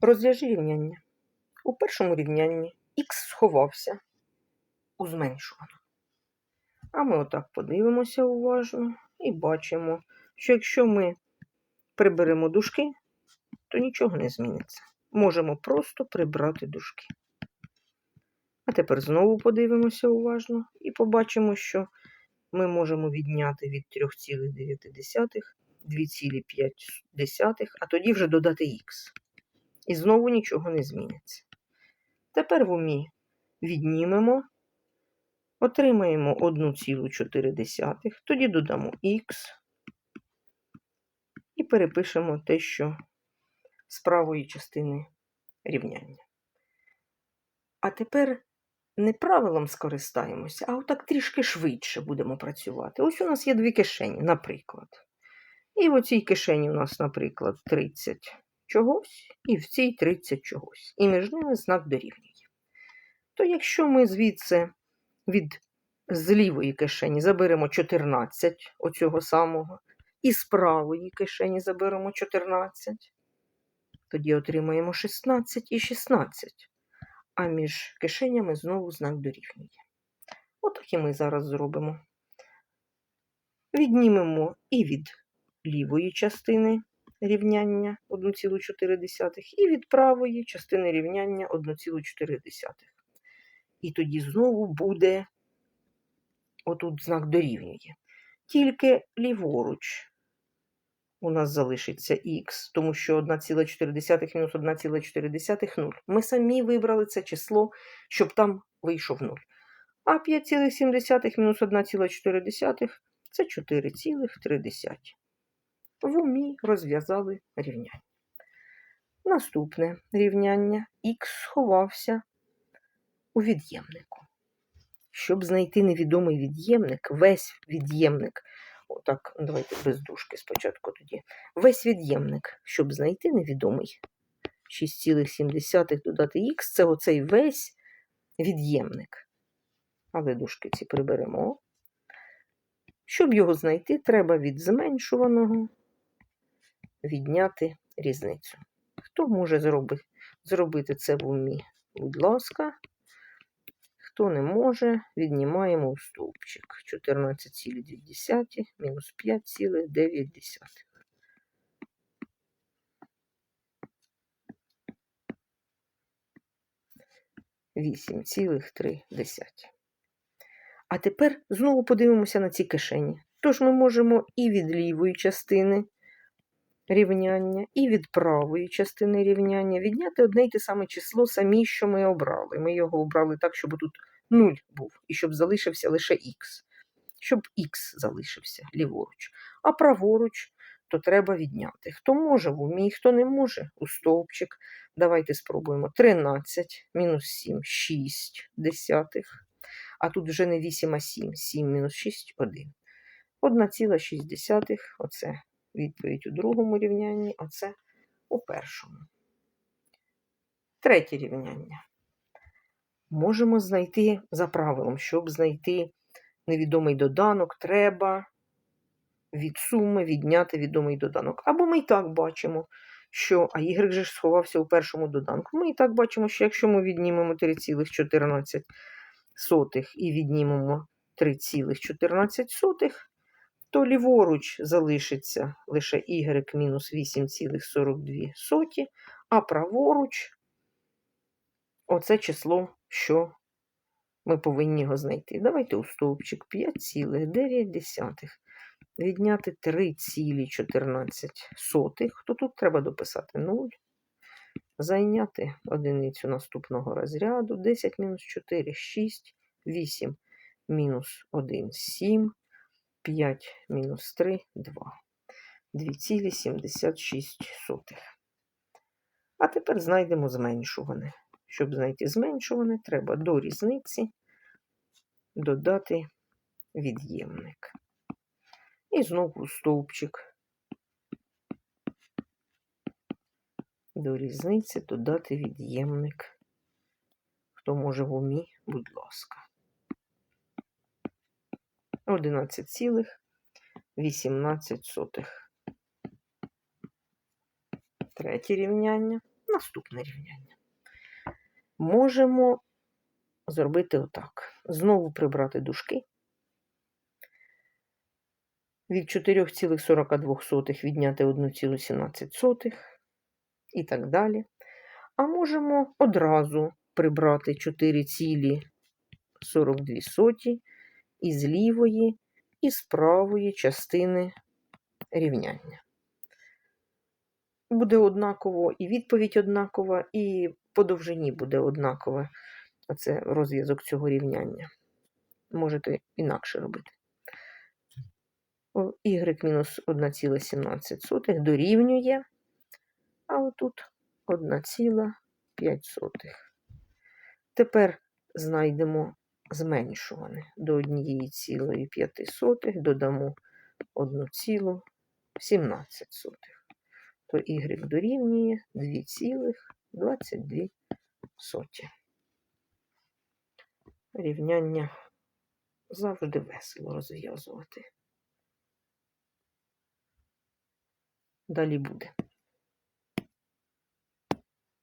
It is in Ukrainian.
Розв'яжи рівняння. У першому рівнянні х сховався у зменшувану. А ми отак подивимося уважно і бачимо, що якщо ми приберемо дужки, то нічого не зміниться. Можемо просто прибрати дужки. А тепер знову подивимося уважно і побачимо, що ми можемо відняти від 3,9 2,5, а тоді вже додати х. І знову нічого не зміниться. Тепер в умі віднімемо, отримаємо 1,4, тоді додамо х і перепишемо те, що з правої частини рівняння. А тепер не правилом скористаємося, а отак трішки швидше будемо працювати. Ось у нас є дві кишені, наприклад. І в цій кишені у нас, наприклад, 30 чогось, і в цій 30 чогось. І між ними знак дорівнює. То якщо ми звідси від з лівої кишені заберемо 14 оцього самого, і з правої кишені заберемо 14, тоді отримаємо 16 і 16. А між кишенями знову знак дорівнює. Отак і ми зараз зробимо. Віднімемо і від лівої частини рівняння 1,4 і від правої частини рівняння 1,4. І тоді знову буде отут знак дорівнює. Тільки ліворуч у нас залишиться х, тому що 1,4 мінус 1,4 0. Ми самі вибрали це число, щоб там вийшов 0. А 5,7 мінус 1,4 це 4,3. В умі розв'язали рівняння. Наступне рівняння х сховався у від'ємнику. Щоб знайти невідомий від'ємник, весь від'ємник, отак, давайте без дужки спочатку тоді. Весь від'ємник, щоб знайти невідомий 6,7 додати х, це оцей весь від'ємник. Але дужки ці приберемо. Щоб його знайти, треба від зменшуваного відняти різницю. Хто може зробити, це в умі? Будь ласка. Хто не може, віднімаємо у стовпчик 14,2 мінус 5,9. 8,3. А тепер знову подивимося на ці кишені. Тож ми можемо і від лівої частини рівняння, і від правої частини рівняння відняти одне й те саме число самі, що ми обрали. Ми його обрали так, щоб тут 0 був, і щоб залишився лише х. Щоб х залишився ліворуч. А праворуч то треба відняти. Хто може в умі, хто не може у стовпчик. Давайте спробуємо 13 мінус 7, 6 десятих. А тут вже не 8, а 7. 7 мінус 6 1. 1,6. Оце відповідь у другому рівнянні, оце у першому. Третє рівняння. Можемо знайти за правилом, щоб знайти невідомий доданок, треба від суми відняти відомий доданок. Або ми і так бачимо, що а y же ж сховався у першому доданку. Ми і так бачимо, що якщо ми віднімемо 3,14 і віднімемо 3,14, то ліворуч залишиться лише y мінус 8,42, а праворуч оце число, що ми повинні його знайти. Давайте у стовпчик 5,9. Відняти 3,14. То тут треба дописати 0. Зайняти одиницю наступного розряду. 10 мінус 4, 6, 8 мінус 1, 7. 5 мінус 3 2. 2,76. А тепер знайдемо зменшуване. Щоб знайти зменшуване, треба до різниці додати від'ємник. І знову стовпчик. До різниці додати від'ємник. Хто може в умі, будь ласка. 11,18. Третє рівняння. Наступне рівняння. Можемо зробити отак. Знову прибрати дужки. Від 4,42 відняти 1,17 і так далі. А можемо одразу прибрати 4,42 із лівої і з правої частини рівняння. Буде однаково і відповідь однакова, і по довжині буде однакова. Оце розв'язок цього рівняння. Можете інакше робити. Y мінус 1,17 дорівнює, а отут 1,5. Тепер знайдемо зменшуване до 1,5, додамо 1,17. То y дорівнює 2,22. Рівняння завжди весело розв'язувати. Далі буде.